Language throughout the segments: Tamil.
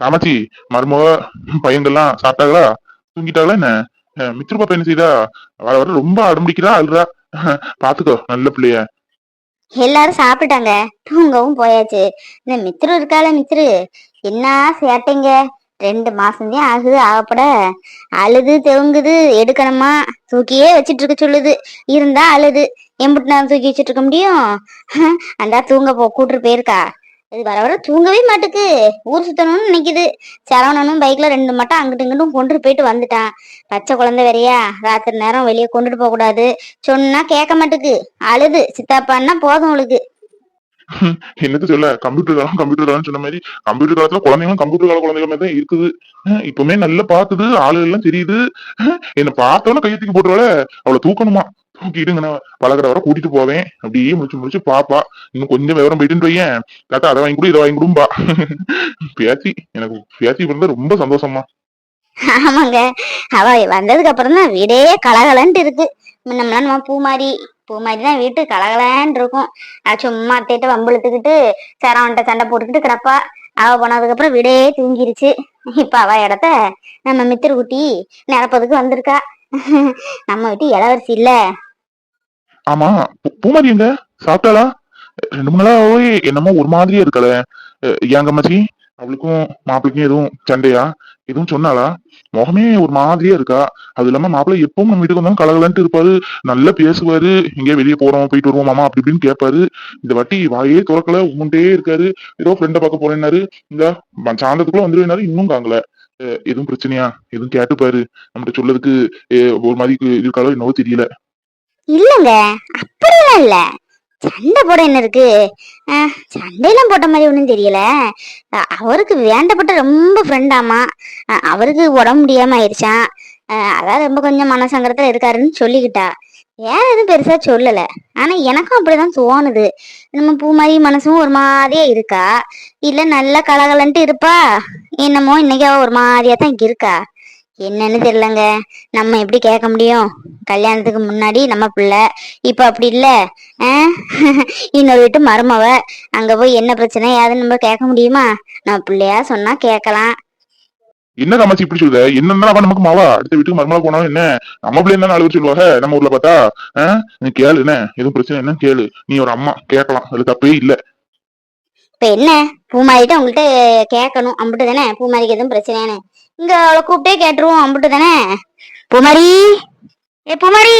காமாட்சி மருமக பையங்கள்லாம் சாப்பிட்டாங்களா? தூங்கிட்டாங்களா என்ன? அஹ் மித்ரு பாப்பா என்ன செய்தா? வர வர ரொம்ப அடம்பிடிக்கிறா அழுறா. பாத்துக்கோ நல்ல பிள்ளைய. எல்லாரும் சாப்பிட்டாங்க. தூங்கவும் போயாச்சு. இந்த மித்ரு இருக்கால மித்ரு என்ன சேட்டைங்க? ரெண்டு மாசம்தான் ஆகுது ஆகப்பட. அழுது தெவுங்குது எடுக்கணுமா? தூக்கியே வச்சிட்டு இருக்க சொல்லுது. இருந்தா அழுது. எம்பிட்டு நான் தூக்கி வச்சிட்டு இருக்க முடியும். அந்தா தூங்க போ கூட்டு போயிருக்கா. இது வர வர தூங்கவே மாட்டுக்கு. ஊர் சுத்தணும்னு நினைக்குது சரவணனும் பைக்ல ரெண்டு மட்டும் அங்கிட்டு இங்கிட்டும் கொண்டுட்டு போயிட்டு வந்துட்டான். பச்சை குழந்தை வேறையா? ராத்திரி நேரம் வெளியே கொண்டுட்டு போக கூடாது. சொன்னா கேட்க மாட்டுக்கு. அழுது. சித்தாப்பான்னா போதும் அவளுக்கு. என்னது சொல்ல? கம்ப்யூட்டர் காலம் கம்ப்யூட்டர் காலம் சொன்ன மாதிரி கம்ப்யூட்டர் காலத்துல குழந்தைங்களும் கம்ப்யூட்டர் கால குழந்தைங்க மாதிரி தான் இருக்குது. இப்பவுமே நல்லா பாத்துது ஆளுகள் எல்லாம் தெரியுது என்ன பார்த்தோன்னா கையத்துக்கு தூக்கி போட்டுருவாள. அவளை தூக்கணுமா? தூக்கிட்டு நான் பழகிற வர கூட்டிட்டு போவேன். அப்படியே முடிச்சு முடிச்சு பாப்பா இன்னும் கொஞ்சம் விவரம் போயிட்டு வையேன். தாத்தா அதை வாங்கி கொடு இதை வாங்கி கொடும்பா. பேச்சு எனக்கு பேச்சு பிறந்த ரொம்ப சந்தோஷமா ஆமாங்க. அவ வந்ததுக்கு அப்புறம் தான் வீடே கலகலன்ட்டு இருக்கு. முன்னம்லாம் நம்ம பூமாரி பூமாரி தான் வீட்டு கலகலன்னு இருக்கும். சும்மா அத்தையிட்ட வம்புழுத்துக்கிட்டு சரவன்ட்ட சண்டை போட்டுக்கிட்டு கிடப்பா. அவ போனதுக்கு அப்புறம் வீடே தூங்கிருச்சு. இப்ப அவ இடத்த நம்ம மித்திர குட்டி நிரப்பதுக்கு வந்திருக்கா. நம்ம வீட்டு இளவரசி இல்ல. ஆமா பூ- பூமாரி எங்க? சாப்பிட்டாளா? ரெண்டு மூணு நாளாவே என்னமோ ஒரு மாதிரியே இருக்கல. ஏங்க மச்சி அவளுக்கும் மாப்பிளைக்கும் எதுவும் சண்டையா? எதுவும் சொன்னாளா? முகமே ஒரு மாதிரியா இருக்கா? அது இல்லாம மாப்பிள்ளை எப்பவும் நம்ம வீட்டுக்கு வந்தாலும் கலகலன்ட்டு இருப்பாரு. நல்லா பேசுவாரு. எங்கேயோ வெளியே போறோம் போயிட்டு வருவோம் மாமா அப்படி இப்படின்னு கேட்பாரு. இந்த வாட்டி வாயே துறக்கல உங்கள்கிட்டே இருக்காரு. ஏதோ ஃப்ரெண்டை பார்க்க போறேன்னாரு. இந்த ம- சாயந்தரத்துக்குள்ள வந்துருவேனாரு இன்னும் காங்கல. எதுவும் பிரச்சனையா? எதுவும் கேட்டுப்பாரு. நம்மகிட்ட சொல்லதுக்கு ஒரு மாதிரி இருக்காளோ என்னவோ தெரியல. இல்லங்க அப்படியெல்லாம் இல்ல. சண்டை போட என்ன இருக்கு? சண்டையெல்லாம் போட்ட மாதிரி ஒன்றும் தெரியல. அவருக்கு வேண்டப்பட்ட ரொம்ப ஃப்ரெண்டாமா அவருக்கு உடம்பு முடியாம ஆயிடுச்சான் அதான் ரொம்ப கொஞ்சம் மனசங்கரத்தில் இருக்காருன்னு சொல்லிக்கிட்டா. வேற எதுவும் பெருசா சொல்லல. ஆனா எனக்கும் அப்படிதான் தோணுது. நம்ம பூ மாதிரி மனசும் ஒரு மாதிரியா இருக்கா? இல்ல நல்ல கலகலன்ட்டு இருப்பா? என்னமோ இன்னைக்கு அவ ஒரு மாதிரியா தான் இருக்கா? என்னன்னு தெரியலங்க. நம்ம எப்படி கேட்க முடியும்? கல்யாணத்துக்கு முன்னாடி நம்ம பிள்ளை. இப்ப அப்படி இல்ல? இன்னொரு வீட்டு மருமவ. அங்க போய் என்ன பிரச்சனை? ஏதுன்னு நம்ம கேட்க முடியுமா? நம்ம பிள்ளையா சொன்னா கேட்கலாம். என்ன காமாச்சி இப்படி சொல்லுத என்னன்னா அவ நமக்கு மாவா? அடுத்த வீட்டுக்கு மருமலா போனாலும் என்ன? நம்ம பிள்ளை என்ன நாலு பேர் சொல்லுவாங்க? நம்ம ஊர்ல பார்த்தா நீ கேளு என்ன? எதுவும் பிரச்சனை என்ன கேளு. நீ ஒரு அம்மா கேட்கலாம். அது தப்பே இல்ல. இப்ப என்ன? பூமாரிட்ட உங்கள்கிட்ட கேட்கணும். அம்பிட்டு தானே? பூமாரிக்கு எதுவும் பிரச்சனையானு இங்க அவளை கூப்பிட்டே கேட்டுருவோம் அம்பிட்டு தானே? புமரி? ஏ புமரி!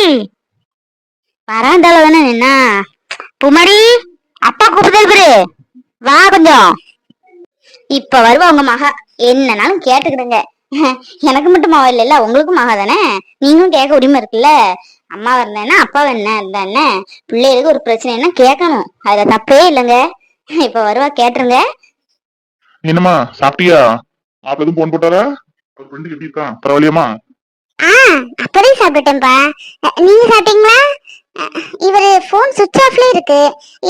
வராண்டால தானே நின்னா? புமரி அப்பா கூப்பிட்டு பாரு வா கொஞ்சம். இப்ப வருவா உங்க மகா. என்னனாலும் கேட்டுக்கிடுங்க. எனக்கு மட்டும் மகா இல்லைல்ல உங்களுக்கும் மகா தானே? நீங்களும் கேட்க உரிமை இருக்குல்ல? அம்மா வரலன்னா அப்பா என்ன இருந்தா என்ன பிள்ளைகளுக்கு ஒரு பிரச்சனைன்னா கேட்கணும். அதுல தப்பே இல்லைங்க. இப்ப வருவா கேட்டுருங்க. என்னம்மா சாப்பிட்டியா? மாப்பிள்ள எதுவும் போன் போட்டாரா? அவர் ஃப்ரெண்டுக்கு எப்படி இருக்கான்? பரவாயில்லையாமா ஆ அப்பவே சாப்பிட்டேன்ப்பா நீங்க சாப்பிட்டீங்களா? இவரு போன் சுவிட்ச் ஆஃப்ல இருக்கு.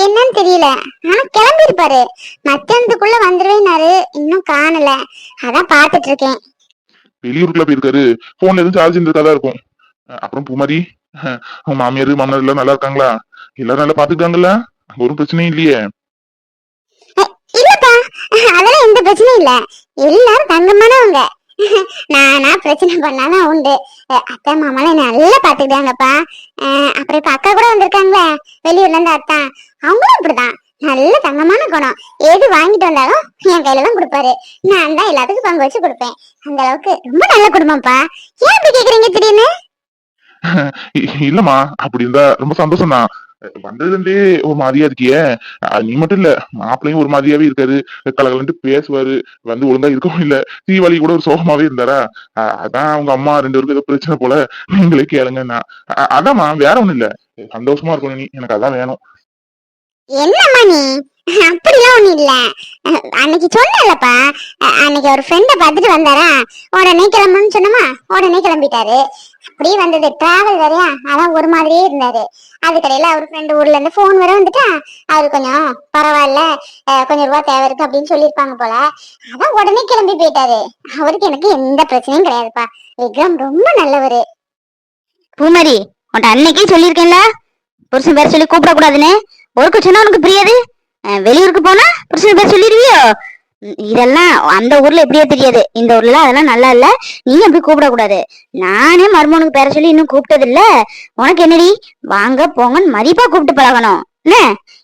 என்னன்னு தெரியல. ஆனா கிளம்பி இருப்பாரு மத்தியானத்துக்குள்ள வந்துருவேனாரு இன்னும் காணல. அதான் பாத்துட்டு இருக்கேன் வெளியூருக்குள்ள போயிருக்காரு. போன்ல எதுவும் சார்ஜ் இருக்காதா இருக்கும். அப்புறம் பூமாரி உங்க மாமியார் மாமனார் எல்லாம் நல்லா இருக்காங்களா? எல்லாரும் நல்லா பாத்துக்கிட்டாங்கல்ல ஒரு பிரச்சனையும் இல்லையே. அதெல்லாம் எந்த பிரச்சனையும் இல்ல. எல்லாரும் தங்கமானவங்க. நானா பிரச்சனை பண்ணாதான் உண்டு. அத்தை மாமாலாம் நல்லா பாத்துக்கிட்டாங்கப்பா அப்புறம் இப்ப அக்கா கூட வந்திருக்காங்களே. வெளியூர்ல இருந்து அத்தா. அவங்களும் அப்படிதான் நல்ல தங்கமான குணம். எது வாங்கிட்டு வந்தாலும் என் கையில தான் கொடுப்பாரு. நான் தான் எல்லாத்துக்கும் பங்கு வச்சு கொடுப்பேன். அந்த அளவுக்கு ரொம்ப நல்ல குடும்பம்ப்பா. ஏன் இப்படி கேக்குறீங்க திடீர்னு? இல்லம்மா. அப்படி இருந்தா ரொம்ப சந்தோஷம் தான் வந்ததுல ஒரு மாதிரியா இருக்கியே. நீ மட்டும் இல்ல மாப்பிள்ளையும் ஒரு மாதிரியாவே இருக்காரு. கலகலன்ட்டு பேசுவாரு. வந்து ஒழுங்கா இருக்கவும் இல்ல. தீபாவளி கூட ஒரு சோகமாவே இருந்தாரா? அதான் அவங்க அம்மா ரெண்டு பேருக்கும் ஏதோ பிரச்சனை போல. நீங்களே கேளுங்க நான் அதாம்மா வேற ஒண்ணும் இல்ல. சந்தோஷமா இருக்கணும் நீ. எனக்கு அதான் வேணும். என்னம்மா நீ? அப்படிலாம் ஒண்ணு இல்ல. அன்னைக்கு சொன்னலப்பா அன்னைக்கு ஒரு ஃப்ரெண்ட பார்த்துட்டு வந்தாரா? உடனே கிளம்பணும்னு சொன்னமா உடனே கிளம்பிட்டாரு. அப்படியே வந்தது. டிராவல் வேறையா? அதான் ஒரு மாதிரியே இருந்தாரு. அதுக்கடையில அவர் ஃப்ரெண்டு ஊர்ல இருந்து ஃபோன் வர வந்துட்டா. அவரு கொஞ்சம் பரவாயில்ல. கொஞ்சம் ரூபா தேவை இருக்கு அப்படின்னு சொல்லியிருப்பாங்க போல. அதான் உடனே கிளம்பி போயிட்டாரு. அவருக்கு எனக்கு எந்த பிரச்சனையும் கிடையாதுப்பா. விக்ரம் ரொம்ப நல்லவரு. பூமரி உன்ட்ட அன்னைக்கே சொல்லியிருக்கேன்ல. புருஷன் பேர் சொல்லி கூப்பிடக்கூடாதுன்னு. ஒர்க்கு சொன்னா உனக்கு புரியாது? வெளியூருக்கு போனா பிரச்சனை பேர் சொல்லிடுவியோ? இதெல்லாம் அந்த ஊர்ல எப்படியோ தெரியாது. இந்த ஊர்ல அதெல்லாம் நல்லா இல்ல. நீ அப்படி கூப்பிடக்கூடாது நானே மருமகனுக்கு பேர சொல்லி இன்னும் கூப்பிட்டது இல்ல. உனக்கு என்னடி? வாங்க போங்கன்னு மதிப்பா கூப்பிட்டு பழகணும். என்ன?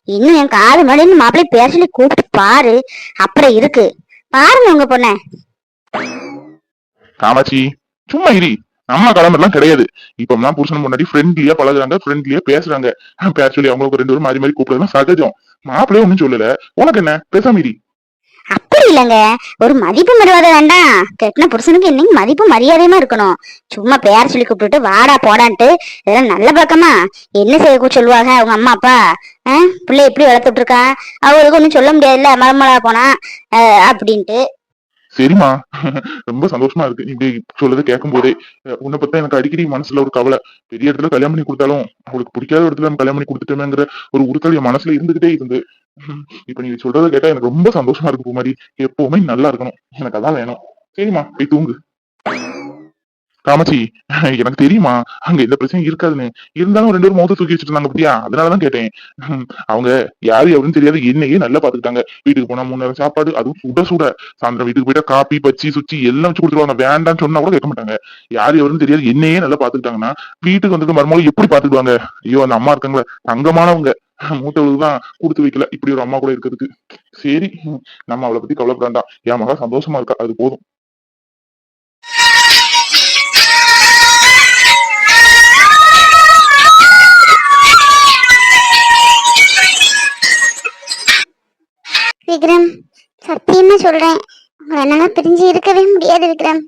இன்னும் என் காது முன்னாடி மாப்பிள்ளை பேர சொல்லி கூப்பிட்டு பாரு. அப்புறம் இருக்கு. பாருங்க உங்க பொண்ண. காமாட்சி சும்மா இரு. நம்ம கிளம்பெல்லாம் கிடையாது. இப்பெல்லாம் புருஷன் முன்னாடி ஃப்ரெண்ட்லியா பழகுறாங்க ஃப்ரெண்ட்லியா பேசுறாங்க. பேச சொல்லி அவங்களுக்கு ரெண்டு பேரும் மாறி மாறி கூப்பிடுறதுலாம் சகஜம். மாப்பிள்ளையே ஒண்ணும் சொல்லல. உனக்கு என்ன? பேசாம இரி. அப்படி இல்லைங்க. ஒரு மதிப்பு மரியாதை வேண்டாம் கெட்டின புருஷனுக்கு இன்னைக்கு மதிப்பு மரியாதையுமா இருக்கணும்? சும்மா பேர் சொல்லி கூப்பிட்டுட்டு வாடா போடான்ட்டு. இதெல்லாம் நல்ல பழக்கமா? என்ன செய்ய சொல்லுவாங்க அவங்க அம்மா அப்பா? ஆஹ் பிள்ளை எப்படி வளர்த்துட்டு இருக்கா? அவருக்கு ஒன்றும் சொல்ல முடியாதுல்ல மரமலா போனா. அஹ் அப்படின்ட்டு. சரிம்மா. ரொம்ப சந்தோஷமா இருக்கு. நீ இப்படி சொல்றதை கேட்கும் போதே உன்னை பத்தி எனக்கு அடிக்கடி மனசுல ஒரு கவலை. பெரிய இடத்துல கல்யாணம் பண்ணி கொடுத்தாலும் அவளுக்கு பிடிக்காத இடத்துல நம்ம கல்யாணம் பண்ணி கொடுத்துட்டோமேங்கிற ஒரு உறுத்தல் மனசுல இருந்துகிட்டே இருந்து இப்ப நீ சொல்றதை கேட்டா எனக்கு ரொம்ப சந்தோஷமா இருக்கு பூமாரி. எப்பவுமே நல்லா இருக்கணும். எனக்கு அதான் வேணும். சரிம்மா போய் தூங்கு. காமாட்சி எனக்கு தெரியுமா? அங்க எந்த பிரச்சனையும் இருக்காதுன்னு. இருந்தாலும் ரெண்டு பேரும் மௌத்த தூக்கி வச்சுட்டு இருந்தாங்க பத்தியா? அதனாலதான் கேட்டேன். அவங்க யாரு எவருன்னு தெரியாது என்னையே நல்லா பாத்துக்கிட்டாங்க வீட்டுக்கு போனா மூணு நேரம் சாப்பாடு அதுவும் சுட சுட. சாயந்தரம் வீட்டுக்கு போயிட்டா காப்பி பச்சி சுச்சி எல்லாம் வச்சு கொடுத்துருவாங்க. வேண்டாம்னு சொன்னா கூட கேட்க மாட்டாங்க. யார் எவருன்னு தெரியாது என்னையே நல்லா பாத்துக்கிட்டாங்கன்னா வீட்டுக்கு வந்துட்டு மறுமொழி எப்படி பாத்துக்குவாங்க ஐயோ அந்த அம்மா இருக்காங்களே தங்கமானவங்க. மூத்தவளுக்கு தான் கொடுத்து வைக்கல. இப்படி ஒரு அம்மா கூட இருக்கிறதுக்கு. சரி நம்ம அவளை பத்தி கவலைப்பட வேண்டாம் என் மகா சந்தோஷமா இருக்கா? அது போதும். இருக்கவே விக்ரம்.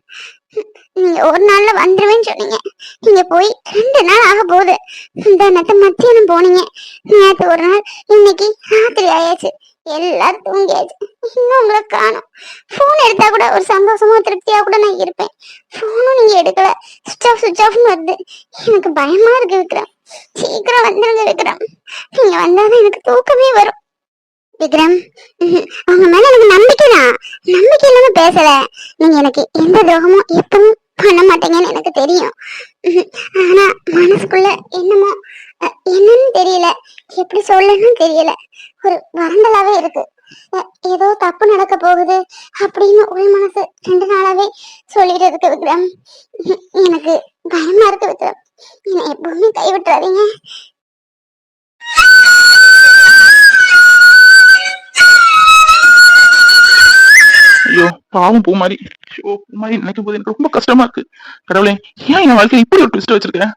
நீங்க ஒரு நாள்ல வந்துருவேன்னு சொன்னீங்க. நீங்க போய் ரெண்டு நாள் ஆக போகுது. இந்த நேரத்தை மத்தியானம் போனீங்க. நேத்து ஒரு நாள் இன்னைக்கு ராத்திரி ஆயாச்சு. எல்லாரும் தூங்கியாச்சு. இன்னும் உங்களை காணும். ஃபோன் எடுத்தா கூட ஒரு சந்தோஷமா திருப்தியா கூட நான் இருப்பேன். ஃபோனும் நீங்க எடுக்கல. சுவிச் ஆஃப் சுவிச் ஆஃப்னு வருது. எனக்கு பயமா இருக்கு விக்ரம். சீக்கிரம் வந்துருங்க விக்ரம். நீங்க வந்தாதான் எனக்கு தூக்கமே வரும். விக்ரம். உங்க மேல எனக்கு நம்பிக்கை தான். நம்பிக்கை இல்லாம பேசல. நீங்க எனக்கு எந்த துரோகமும் எப்பவும் பண்ண மாட்டீங்கன்னு எனக்கு தெரியும். ஆனா மனசுக்குள்ள என்னமோ என்னன்னு தெரியல. எப்படி சொல்லணும்னு தெரியல. ஒரு வறண்டலாவே இருக்கு. ஏதோ தப்பு நடக்க போகுது அப்படின்னு உள் மனசு ரெண்டு நாளாவே சொல்லிட்டு இருக்கு விக்ரம். எனக்கு பயமா இருக்கு விக்ரம். என்னை எப்பவுமே கைவிட்டுறாதீங்க. ஐயோ பாவம் பூ மாதிரி. ஐயோ பூ மாதிரி நினைக்கும் போது எனக்கு ரொம்ப கஷ்டமா இருக்கு. கடவுளே ஏன் என் வாழ்க்கையில இப்படி ஒரு ட்விஸ்ட் வச்சிருக்கேன்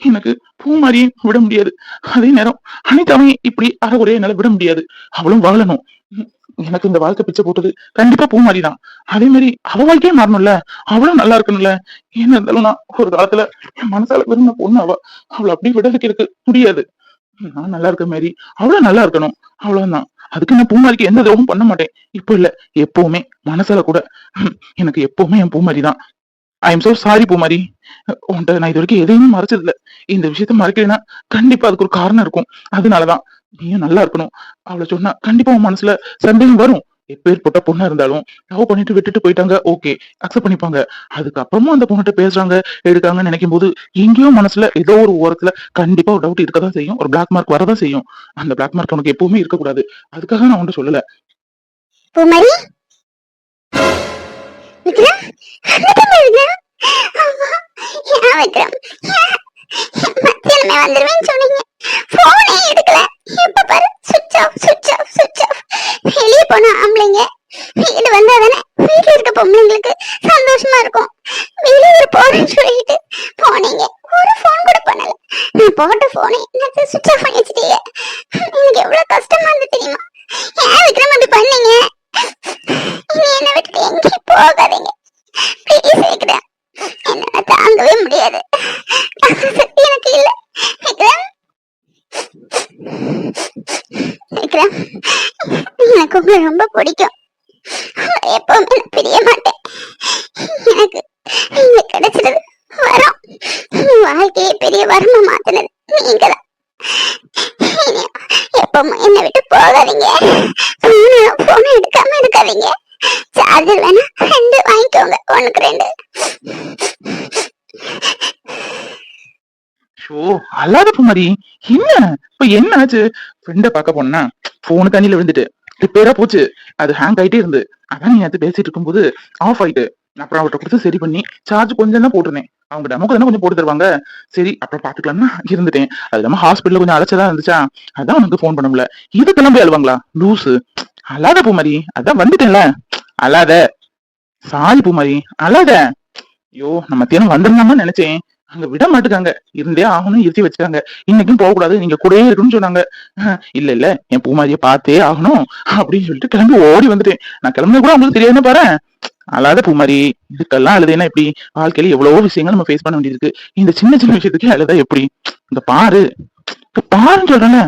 எனக்கு பூ மாதிரியும் விட முடியாது. அதே நேரம் அனிதாவையும் இப்படி அறகுறைய என்னால விட முடியாது. அவளும் வாழணும். எனக்கு இந்த வாழ்க்கை பிச்சை போட்டது கண்டிப்பா பூ மாதிரி தான். அதே மாதிரி அவ வாழ்க்கையே மாறணும்ல. அவளும் நல்லா இருக்கணும்ல. என்ன இருந்தாலும் நான் ஒரு காலத்துல என் மனசால விரும்பின பொண்ணு அவ. அவளை அப்படி விடுறதுக்கு எனக்கு முடியாது. நான் நல்லா இருக்க மாதிரி அவளும் நல்லா இருக்கணும். அவ்வளவுதான். அதுக்கு நான் பூமாரிக்கு எந்த துரோகமும் பண்ண மாட்டேன். இப்போ இல்ல. எப்பவுமே மனசால கூட. எனக்கு எப்பவுமே என் பூமாரி தான். I am so sorry Poomari. உன்ட்ட நான் இது வரைக்கும் எதையுமே மறைச்சது இல்ல இந்த விஷயத்த மறைக்கிறேன்னா கண்டிப்பா அதுக்கு ஒரு காரணம் இருக்கும். அதனாலதான் நீயும் நல்லா இருக்கணும். அவளை சொன்னா கண்டிப்பா உன் மனசுல சந்தேகம் வரும். எப்பேற்பட்ட பொண்ணா இருந்தாலும் லவ் பண்ணிட்டு விட்டுட்டு போயிட்டாங்க. ஓகே அக்செப்ட் பண்ணிப்பாங்க. அதுக்கப்புறமும் அந்த பொண்ணுகிட்ட பேசுறாங்க எடுக்காங்கன்னு நினைக்கும் போது எங்கேயோ மனசுல ஏதோ ஒரு ஓரத்துல கண்டிப்பா ஒரு டவுட் இருக்கதான் செய்யும். ஒரு பிளாக் மார்க் வரதான் செய்யும். அந்த பிளாக் மார்க் உனக்கு எப்பவுமே இருக்கக்கூடாது. அதுக்காக நான் உன்கிட்ட சொல்லல. வந்துருவேன்னு சொன்னீங்க. போனே எடுக்கல. இப்ப பாரு சுவிட்ச் ஆஃப் சுவிட்ச் ஆஃப் சுவிட்ச் ஆஃப் வெளியே போன ஆம்பளைங்க வீடு வந்தா தானே வீட்டுல இருக்க பொம்பளைங்களுக்கு சந்தோஷமா இருக்கும். வெளியூர் போறேன்னு சொல்லிட்டு போனீங்க. ஒரு ஃபோன் கூட பண்ணல. நான் போட்ட போனே எனக்கு சுவிட்ச் ஆஃப் பண்ணி வச்சுட்டீங்க எனக்கு எவ்வளவு கஷ்டமா இருந்து தெரியுமா? ஏன் விக்ரம் அப்படி பண்ணீங்க? இனி என்னை விட்டுட்டு எங்கேயும் போகாதீங்க. ப்ளீஸ் விக்ரம். என்னால தாங்கவே முடியாது அந்த சக்தி எனக்கு இல்ல விக்ரம் விக்ரம் எனக்கு உங்களை ரொம்ப பிடிக்கும். எப்பவுமே பிரிய மாட்டேன். எனக்கு நீங்க கிடைச்சது வரம். வாழ்க்கையை பெரிய வரமா மாத்தினது. நீங்க தான் எப்பவும் என்னை விட்டு போகாதீங்க. போன எடுக்காம இருக்காதீங்க. சார்ஜர் வேணா ரெண்டு வாங்கிக்கோங்க. ஒண்ணுக்கு ரெண்டு. ஷோ அல்லாத மாதிரி என்ன? இப்ப என்ன ஆச்சு? ஃப்ரெண்ட பார்க்க போனா போனு தண்ணியில விழுந்துட்டு ரிப்பேரா போச்சு. அது ஹேங் ஆயிட்டே இருந்து. அதான் நீ அது பேசிட்டு இருக்கும்போது ஆஃப் ஆயிட்டு. அப்புறம் அவர்கிட்ட கொடுத்து சரி பண்ணி சார்ஜ் கொஞ்சம் தான் போட்டிருந்தேன். அவங்க டெமோக்கு தானே கொஞ்சம் போட்டு தருவாங்க. சரி அப்புறம் பாத்துக்கலாம்னு இருந்துட்டேன். அது இல்லாம ஹாஸ்பிட்டல் கொஞ்சம் அழைச்சதா இருந்துச்சா? அதான் உனக்கு போன் பண்ண முடியல. இதுக்கெல்லாம் போய் அழுவாங்களா? லூசு. அல்லாத பூமாரி அதான் வந்துட்டேன்ல. அல்லாத சாரி பூமாரி அல்லாத ஐயோ நம்ம மத்தியானம் வந்துடலாமா நினைச்சேன். அங்க விட மாட்டுக்காங்க. இருந்தே ஆகணும் இருத்தி வச்சுக்காங்க. இன்னைக்கும் போகக்கூடாது நீங்க கூடயே இருக்குன்னு சொன்னாங்க. இல்ல இல்ல என் பூமாரியை பார்த்தே ஆகணும் அப்படின்னு சொல்லிட்டு கிளம்பி ஓடி வந்துட்டேன். நான் கிளம்புன கூட உங்களுக்கு தெரியாதுன்னு பாரு. அழாத பூமாரி இதுக்கெல்லாம் அழுதுனா எப்படி? வாழ்க்கையில எவ்வளவோ விஷயங்கள் நம்ம ஃபேஸ் பண்ண வேண்டியது இருக்கு இந்த சின்ன சின்ன விஷயத்துக்கு அழுதா எப்படி? இந்த பாரு. இந்த பாருன்னு சொல்றேன்ல.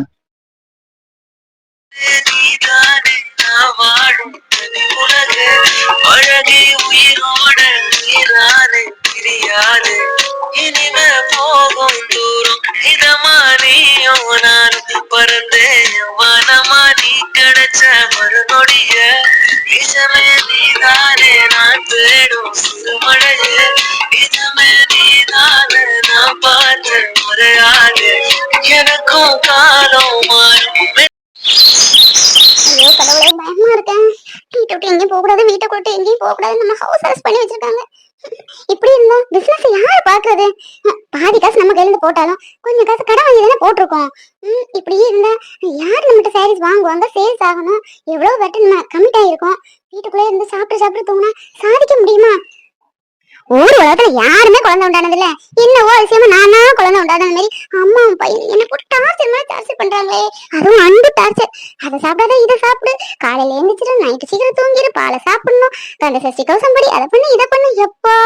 வாழும். உலகு. பழகி உயிரோட நீயும் நானும் பறந்தேன் வானமா நீ கிடைச்ச மறுநொடிய. நிஜமே நீதானே நான் தேடும் சிறுமடைய நிஜமே நீதானே நான் பார்த்த முறையாது. எனக்கும் காலம் மாறும். ஐயோ கடவுளே பயமா இருக்கேன். வீட்டை விட்டு எங்கேயும் போக கூடாது வீட்டை விட்டு எங்கேயும் போக கூடாது நம்ம ஹவுஸ் அரெஸ்ட் பண்ணி வச்சிருக்காங்க. இப்படி இருந்தா பிசினஸ் யார் பாக்குறது? பாதி காசு நம்ம கையில இருந்து போட்டாலும் கொஞ்சம் காசு கடை வாங்கி தானே போட்டிருக்கோம். ம், இப்படியே இருந்தா யார் நம்மகிட்ட சாரீஸ் வாங்குவாங்க? சேல்ஸ் ஆகணும். எவ்வளவு வெட்ட நம்ம கமிட் ஆயிருக்கோம். வீட்டுக்குள்ளே இருந்து சாப்பிட்டு சாப்பிட்டு தூங்கினா சாதிக்க முடியுமா? ஒரு உலகத்துல யாருமே குழந்தை உண்டானது இல்ல என்னவோ விஷயமா நானா குழந்தை உண்டான மாதிரி அம்மாவும் பையன் என்ன போட்டு டார்ச்சர் மாதிரி டார்ச்சர் பண்றாங்களே. அதுவும் அன்பு டார்ச்சர் அதை சாப்பிடாத இதை சாப்பிடு. காலையில எழுந்திரிச்சிட்டு நைட்டு சீக்கிரம் தூங்கிடு பாலை சாப்பிடணும். அந்த சஷ்டி கவசம் படி அதை பண்ணு இதை பண்ணு. எப்பா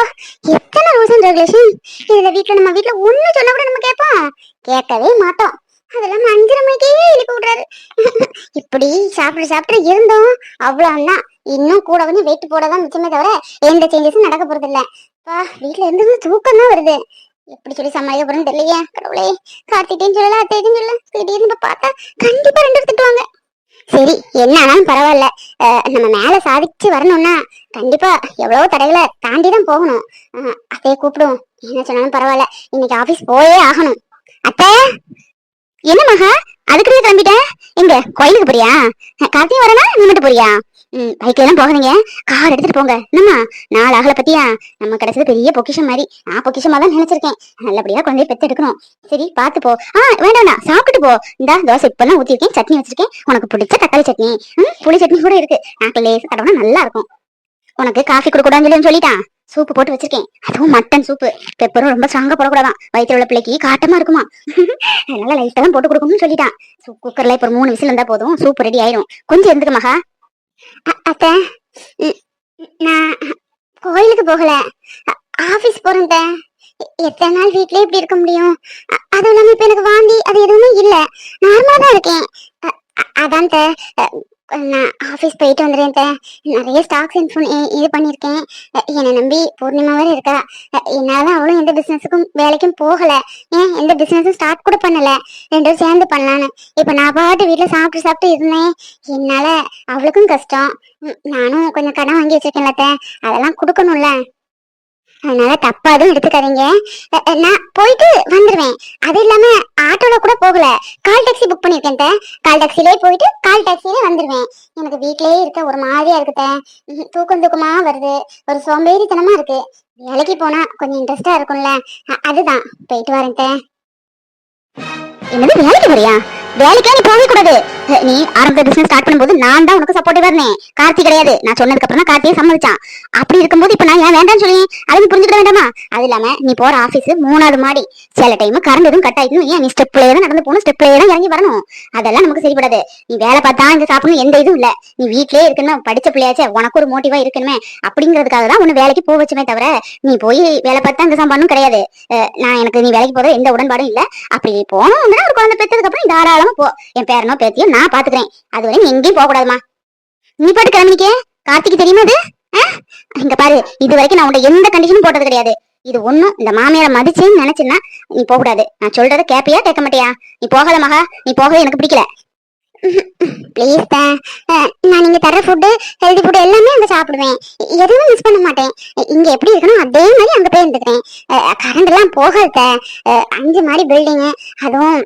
எத்தனை ரூல்ஸ் அண்ட் ரெகுலேஷன் இதுல வீட்டுல நம்ம வீட்டுல ஒண்ணு சொன்னா கூட நம்ம கேட்போம்? கேட்கவே மாட்டோம். அது இல்லாம அஞ்சரை எழுப்பி விடுறாரு. இப்படி சாப்பிட்டு சாப்பிட்டு இருந்தோம். அவ்வளவுதான். இன்னும் கூட கொஞ்சம் வெயிட் போடதான் மிச்சமே தவிர எந்த சேஞ்சஸும் நடக்க போறது இல்ல பா வீட்டுல இருந்து தூக்கம் தான் வருது. எப்படி சொல்லி சமாளிக்க போறேன்னு தெரியலையே. கடவுளே கார்த்திகையும் சொல்லல அத்தையும் சொல்லல. திடீர்னு இப்ப பார்த்தா கண்டிப்பா ரெண்டு திட்டுவாங்க. சரி என்ன ஆனாலும் பரவாயில்ல. அஹ் நம்ம மேல சாதிச்சு வரணும்னா கண்டிப்பா எவ்வளவோ தடைகளை தாண்டி தான் போகணும் அத்தையை கூப்பிடுவோம். என்ன சொன்னாலும் பரவாயில்ல. இன்னைக்கு ஆபீஸ் போயே ஆகணும். அத்தை என்ன மகா? அதுக்குள்ளே கிளம்பிட்டேன் எங்க? கோயிலுக்கு போறியா? கார்த்தியும் வரனா நீ மட்டும் போறியா? ம் பைக்ல எல்லாம் போகாதீங்க. கார் எடுத்துட்டு போங்க. என்னம்மா? நாலு ஆகலை பத்தியா? நம்ம கிடைச்சது பெரிய பொக்கிஷம் மாதிரி. நான் பொக்கிஷமா தான் நினைச்சிருக்கேன். நல்லபடியா குழந்தைய பெத்து எடுக்கணும். சரி பாத்து போ. ஆ வேண்டாம்டா சாப்பிட்டு போ. இந்த தோசை இப்பெல்லாம் ஊத்திருக்கேன் சட்னி வச்சிருக்கேன். உனக்கு பிடிச்ச தக்காளி சட்னி. ம் புளி சட்னி கூட இருக்கு. நாக்கு லேசு கடவுனா நல்லா இருக்கும். உனக்கு காஃபி கொடுக்கூடாதுன்னு சொல்லிட்டான். சூப்பு போட்டு வச்சிருக்கேன். அதுவும் மட்டன் சூப்பு. பெப்பரும் ரொம்ப ஸ்ட்ராங்கா போடக்கூடாதான். வயிற்றுல உள்ள பிள்ளைக்கு காட்டமா இருக்குமா? அதனால லைட்டா தான் போட்டு கொடுக்கணும்னு சொல்லிட்டான். சூ- குக்கர்ல இப்ப ஒரு மூணு விசில் இருந்தா போதும். சூப் ரெடி ஆயிரும். கொஞ்சம் இருந்துக்கு மகா. அ- ம், நான் கோயிலுக்கு போகல. ஆபீஸ் போறேன் எத்தனை நாள் வீட்லயே இப்படி இருக்க முடியும்? அது அதுவும் இல்லாம இப்ப எனக்கு வாந்தி அது எதுவுமே இல்ல. நார்மலா தான் இருக்கேன். அதான் நான் ஆஃபீஸ் போயிட்டு வந்துடுறேன் அத்தை. நிறைய ஸ்டாக்ஸ் இன்ஃபோன் இது பண்ணியிருக்கேன் என்னை நம்பி பூர்ணிமா வேற இருக்கா? என்னால் என்னால அவளும் எந்த பிஸ்னஸுக்கும் வேலைக்கும் போகலை. ஏன்? எந்த பிஸ்னஸும் ஸ்டார்ட் கூட பண்ணல. ரெண்டும் சேர்ந்து பண்ணலான்னு இப்போ நான் பாட்டு வீட்டில் சாப்பிட்டு சாப்பிட்டு இருந்தேன். என்னால அவளுக்கும் கஷ்டம். நானும் கொஞ்சம் கடன் வாங்கி வச்சுருக்கேன்ல அத்தை. அதெல்லாம் கொடுக்கணும்ல. அதனால தப்பா எதுவும் எடுத்துக்காதீங்க. நான் போயிட்டு வந்துருவேன். அது இல்லாம ஆட்டோல கூட போகல. கால் டாக்ஸி புக் பண்ணிருக்கேன் கால் டாக்ஸிலே போயிட்டு கால் டாக்ஸிலே வந்துருவேன். எனக்கு வீட்லயே இருக்க ஒரு மாதிரியா இருக்கு தூக்கம் தூக்கமா வருது. ஒரு சோம்பேறித்தனமா இருக்கு. வேலைக்கு போனா கொஞ்சம் இன்ட்ரெஸ்டா இருக்கும்ல. அதுதான். போயிட்டு வரேன் என்னது வேலைக்கு போறியா? வேலைக்கே நீ போகவே கூடாது நீ ஆரம்ப பிசினஸ் ஸ்டார்ட் பண்ணும்போது நான் தான் உனக்கு சப்போர்ட்டிவா இருந்தேன். கார்த்தி கிடையாது. நான் சொன்னதுக்கு அப்புறம் கார்த்தியை சம்மதிச்சான். அப்படி இருக்கும்போது இப்ப நான் ஏன் வேண்டாம்னு சொல்லி அதை புரிஞ்சுக்க வேண்டாமா? அது இல்லாம நீ போற ஆபீஸ் மூணாவது மாடி. சில டைம் கரண்ட் எதுவும் கட் ஆயிடும் ஏன் நீ ஸ்டெப்லயே தான் நடந்து போகணும்? ஸ்டெப்லயே தான் இறங்கி வரணும். அதெல்லாம் நமக்கு சரிப்படாது. நீ வேலை பார்த்தா இங்க சாப்பிடணும் எந்த இதுவும் இல்ல. நீ வீட்லயே இருக்கணும் படிச்ச பிள்ளையாச்சே உனக்கு ஒரு மோட்டிவா இருக்கணுமே. அப்படிங்கிறதுக்காக தான் உன்னை வேலைக்கு போக வச்சுமே தவிர நீ போய் வேலை பார்த்தா இந்த சம்பாடணும் கிடையாது. நான் எனக்கு நீ வேலைக்கு போறது எந்த உடன்பாடும் இல்ல. அப்படி போனோம்னா ஒரு குழந்தை பெற்றதுக்கு அப்புறம் தாராளமா போ. என் பேரனோ பேத்தியோ நான் பாத்துக்கிறேன். அதுவரை நீ எங்கேயும் போக கூடாதுமா. நீ பாட்டு கிளம்பிக்கே கார்த்திக்கு தெரியுமா அது? இங்க பாரு இது வரைக்கும் நான் உன்ட எந்த கண்டிஷனும் போட்டது கிடையாது. இது ஒண்ணும் இந்த மாமியார மதிச்சேன்னு நினைச்சுன்னா நீ போக கூடாது நான் சொல்றத கேப்பியா கேட்க மாட்டியா? நீ போகாத மகா நீ போகவே எனக்கு பிடிக்கல. ப்ளீஸ் நான் நீங்க தர ஃபுட்டு ஹெல்தி ஃபுட் எல்லாமே அங்க சாப்பிடுவேன். எதுவும் மிஸ் பண்ண மாட்டேன். இங்க எப்படி இருக்கணும் அதே மாதிரி அங்க போய் இருந்துக்கிறேன். கரண்ட் எல்லாம் போகாத அஞ்சு மாடி பில்டிங்கு அதுவும்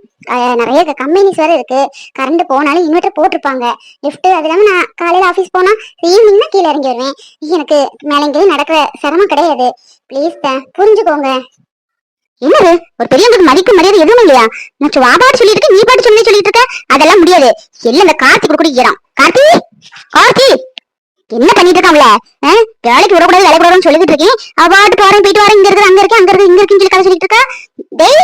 நிறைய கம்பெனிஸ் வேற இருக்கு. கரண்ட் போனாலும் இன்வெர்டர் போட்டிருப்பாங்க. லிஃப்ட் அது இல்லாம நான் காலையில ஆஃபீஸ் போனா ஈவினிங் தான் கீழே இறங்கி வருவேன். எனக்கு மேலே நடக்கிற சிரமம் கிடையாது. ப்ளீஸ் புரிஞ்சுக்கோங்க. என்னது? ஒரு பெரியவங்களுக்கு மதிப்பு மரியாதை எதுவும் இல்லையா? நான் வா பாட்டு சொல்லிட்டு இருக்க நீ பாட்டு சொல்லி சொல்லிட்டு இருக்க? அதெல்லாம் முடியாது. எல்லாம் இந்த கார்த்தி கூட குடிக்கிறான் கார்த்தி! கார்த்தி! என்ன பண்ணிட்டு இருக்காங்களே வேலைக்கு விடக்கூடாது வேலை விடக்கூடாதுன்னு சொல்லிட்டு இருக்கேன் அவ பாட்டு போறேன் போயிட்டு வரேன் இங்க இருக்கு அங்க இருக்கு அங்க இருக்கு இங்க இருக்குன்னு சொல்லி கதை சொல்லிட்டு இருக்கா? டேய்!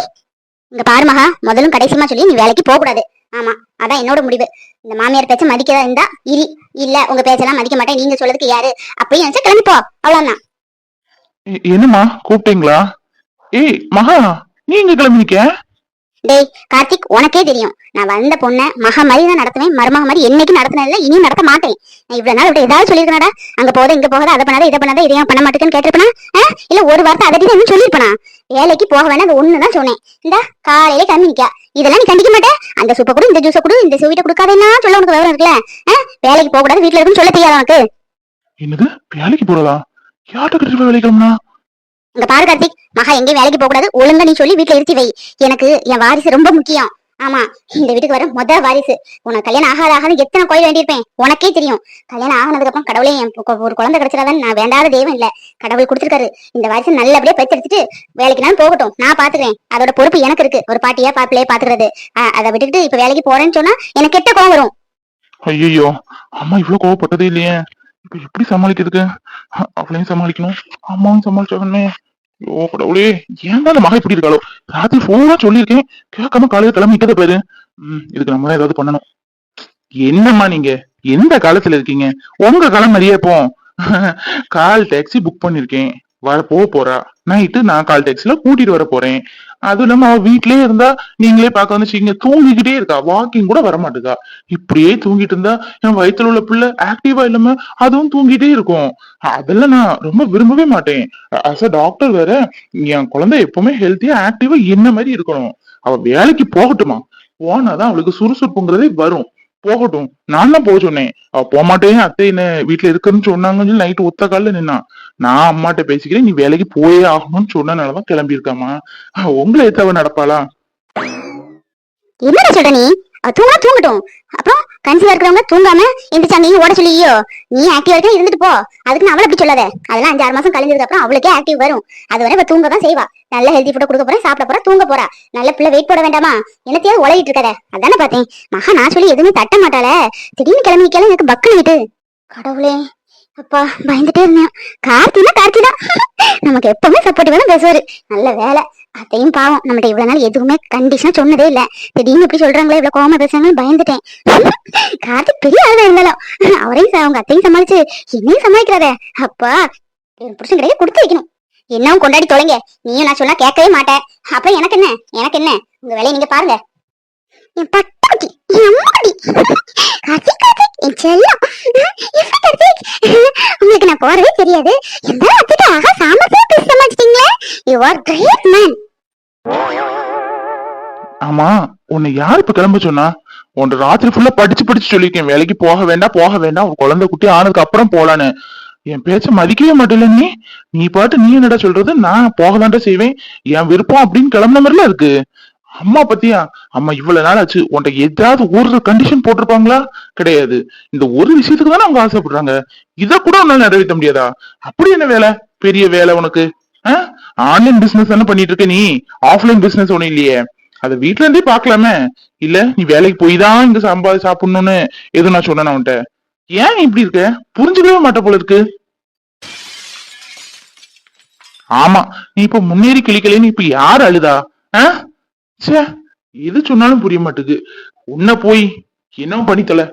இங்க பாரு மகா முதலும் கடைசியமா சொல்லி நீ வேலைக்கு போக கூடாது ஆமா அதான் என்னோட முடிவு. இந்த மாமியார் பேச்ச மதிக்கதா இருந்தா? இரி இல்ல உங்க பேச்செல்லாம் மதிக்க மாட்டேன் நீங்க சொல்றதுக்கு யாரு? அப்பயும் நினைச்சா கிளம்பி போ. அவ்வளவுதான். என்னமா கூப்பிட்டீங்களா? ஏய் மகா நீ எங்க கிளம்பிக்க டேய் கார்த்திக் உனக்கே தெரியும். நான் வந்த பொண்ணை மக மாதிரி தான் நடத்துவேன். மருமக மாதிரி என்னைக்கும் நடத்தினதில்ல இனியும் நடத்த மாட்டேன். நான் இவ்வளவு நாள் இப்படி ஏதாவது சொல்லியிருக்கேனடா. அங்க போத இங்க போகாத அதை பண்ணாத இதை பண்ணாத இதையும் பண்ண மாட்டேன்னு கேட்டிருப்பனா? இல்ல ஒரு வார்த்தை அதை என்ன சொல்லியிருப்பனா? வேலைக்கு போக வேணாம் அது ஒண்ணுதான் சொன்னேன். இந்த காலையில கிளம்பி நிக்கா இதெல்லாம் நீ கண்டிக்க மாட்டே. அந்த சூப்பை கொடு இந்த ஜூஸை கொடு இந்த ஸ்வீட்டை கொடுக்காதேன்னா சொல்ல உனக்கு விவரம் இருக்குல்ல? வேலைக்கு போக கூடாது வீட்டுல இருக்குன்னு சொல்ல தெரியாது உனக்கு? என்னது? வேலைக்கு போறதா? யார்கிட்ட கிட்ட வேலைக்கு கிளம்புனா? இங்க பாரு கார்த்திக் மகா எங்கேயும் வேலைக்கு போக கூடாது ஒழுங்கா நீ சொல்லி வீட்டுல இருத்தி வை. எனக்கு என் வாரிசு ரொம்ப முக்கியம். ஆமா இந்த வீட்டுக்கு வர முத வாரிசு. உனக்கு கல்யாணம் ஆகாத ஆகாத எத்தனை கோயில் வேண்டியிருப்பேன்? உனக்கே தெரியும். கல்யாணம் ஆகினதுக்கு அப்புறம் கடவுளே என் ஒரு குழந்தை கிடைச்சிடாதான் நான் வேண்டாத தெய்வம் இல்ல. கடவுள் கொடுத்துருக்காரு. இந்த வாரிசு நல்லபடியா பெற்றெடுத்துட்டு வேலைக்குனாலும் போகட்டும். நான் பாத்துக்கிறேன். அதோட பொறுப்பு எனக்கு இருக்கு. ஒரு பாட்டியா பாப்பிளையே பாத்துக்கிறது. ஆஹ் அதை விட்டுட்டு இப்ப வேலைக்கு போறேன்னு சொன்னா எனக்கு கெட்ட கோவம் வரும். ஐயோ அம்மா இவ்வளவு கோவப்பட்டதே இல்லையே. இப்ப எப்படி சமாளிக்கிறதுக்கு? அவளையும் சமாளிக்கணும். அம்மாவும் சமாளிச்சாகணுமே. ஓ கடவுளே. ஏன் அந்த மகன் இப்படி இருக்காளோ? ராத்திரி ஃபோனா சொல்லியிருக்கேன். கேட்காம காலையில கிளம்பிட்டத பேரு. ம் இதுக்கு நம்ம தான் ஏதாவது பண்ணணும். என்னம்மா நீங்க? எந்த காலத்துல இருக்கீங்க? உங்க காலம் மாதிரியே போ. கால் டாக்ஸி புக் பண்ணிருக்கேன். வர போக போறா. நைட்டு நான் கால் டாக்ஸில கூட்டிட்டு வர போறேன். அதுவும் இல்லாம அவ வீட்லயே இருந்தா நீங்களே பார்க்க வந்துச்சீங்க தூங்கிக்கிட்டே இருக்கா. வாக்கிங் கூட வர மாட்டேங்கா இப்படியே தூங்கிட்டு இருந்தா என் வயித்துல உள்ள பிள்ளை ஆக்டிவா இல்லாம அதுவும் தூங்கிட்டே இருக்கும். அதெல்லாம் நான் ரொம்ப விரும்பவே மாட்டேன். அஸ் அ டாக்டர் வேற என் குழந்தை எப்பவுமே ஹெல்த்தியா ஆக்டிவா என்ன மாதிரி இருக்கணும்? அவ வேலைக்கு போகட்டுமா? போனாதான் அவளுக்கு சுறுசுறுப்புங்கிறதே வரும். போகட்டும். நான் தான் போக சொன்னேன். அவ போக மாட்டேன் அத்தை என்ன வீட்டுல இருக்குன்னு சொன்னாங்கன்னு சொல்லி நைட்டு ஒத்த காலில் நின்னா. நான் அம்மாட்ட பேசிக்கிறேன் நீ வேலைக்கு போயே ஆகணும்னு சொன்னனாலதான் கிளம்பி இருக்காமா உங்களை ஏத்தவ நடப்பாளா? என்ன சொல்ற நீ? தூங்கா தூங்கட்டும். அப்புறம் கன்சீவா இருக்கிறவங்க தூங்காம எந்திரிச்சு அங்கேயும் ஓட சொல்லியோ நீ ஆக்டிவா இருக்க இருந்துட்டு போ. அதுக்கு நான் அவளை அப்படி சொல்லாத. அதெல்லாம் அஞ்சு ஆறு மாசம் கழிஞ்சதுக்கு அப்புறம் அவளுக்கே ஆக்டிவ் வரும். அது வரை இவ தூங்க தான் செய்வா. நல்ல ஹெல்தி ஃபுட்டை கொடுக்க போறேன் சாப்பிட போறா தூங்க போறா. நல்ல பிள்ளை வெயிட் போட வேண்டாமா? என்னத்தையாவது உலகிட்டு இருக்காத. அதானே பார்த்தேன். மகா நான் சொல்லி எதுவுமே தட்ட மாட்டாளே. திடீர்னு கிளம்பி நிக்கல எனக்கு பக்குன்னு விட்டு கடவுளே அப்பா பயந்துட்டே இருந்தேன். கார்த்தினா கார்த்தினா. நமக்கு எப்பவுமே சப்போர்ட்டிவா தான் பேசுவாரு. நல்ல வேலை. அதையும் பாவம். நம்மகிட்ட இவ்வளவு நாள் எதுவுமே கண்டிஷனா சொன்னதே இல்ல. திடீர்னு இப்படி சொல்றாங்களே இவ்வளவு கோம பேசுறாங்கன்னு பயந்துட்டேன். கார்த்திக் பெரிய ஆளா இருந்தாலும். அவரையும் அவங்க அத்தையும் சமாளிச்சு என்னையும் சமாளிக்கிறாரே அப்பா என் புருஷன் கிடையாது கொடுத்து வைக்கணும். என்னவும் கொண்டாடி தொலைங்க. நீயும் நான் சொன்னா கேட்கவே மாட்டேன். அப்புறம் எனக்கு என்ன? எனக்கு என்ன? உங்க வேலையை நீங்க பாருங்க. என் பட்டாட்டி என் அம்மாடி. கார்த்திக். என் செல்லம் கார்த்திக் உங்களுக்கு நான் போறதே தெரியாது. எந்த அத்திட்டு ஆகா சாமர்த்தியம் பேச சமாளிச்சிட்டீங்களே யூ ஆர் கிரேட் மேன் ஆமா உன்னை யார் இப்ப கிளம்ப சொன்னா? உன்னை ராத்திரி ஃபுல்லா படிச்சு படிச்சு சொல்லியிருக்கேன். வேலைக்கு போக வேண்டாம் போக வேண்டாம் உன் குழந்தை குட்டி ஆனதுக்கு அப்புறம் போலான்னு. என் பேச்ச மதிக்கவே மாட்டேல நீ? நீ பாட்டு நீ என்னடா சொல்றது? நான் போகலான்டா செய்வேன். என் விருப்பம் அப்படின்னு கிளம்புன மாதிரிலாம் இருக்கு. அம்மா பத்தியா? அம்மா இவ்வளவு நாள் ஆச்சு. உன்கிட்ட ஏதாவது ஒரு கண்டிஷன் போட்டிருப்பாங்களா? கிடையாது. இந்த ஒரு விஷயத்துக்கு தானே அவங்க ஆசைப்படுறாங்க. இத கூட உன்னால நிறைவேற்ற முடியாதா? அப்படி என்ன வேலை? பெரிய வேலை உனக்கு. ஆன்லைன் பிசினஸ் தானே பண்ணிட்டு இருக்க நீ. ஆஃப்லைன் பிசினஸ் ஒண்ணும் இல்லையே. அதை வீட்ல இருந்தே பாக்கலாமே இல்ல நீ வேலைக்கு போய் தான் இங்க சம்பாதி சாப்பிடணும்னு எதுவும் நான் சொன்னேன் உன்கிட்ட? ஏன் நீ இப்படி இருக்க? புரிஞ்சுக்கவே மாட்ட போல இருக்கு. ஆமா நீ இப்ப முன்னேறி கிளிக்கலன்னு இப்ப யார் அழுதா? ஆ? ச்சே எது சொன்னாலும் புரிய மாட்டுது உன்ன போய் என்ன பண்ணி தொலை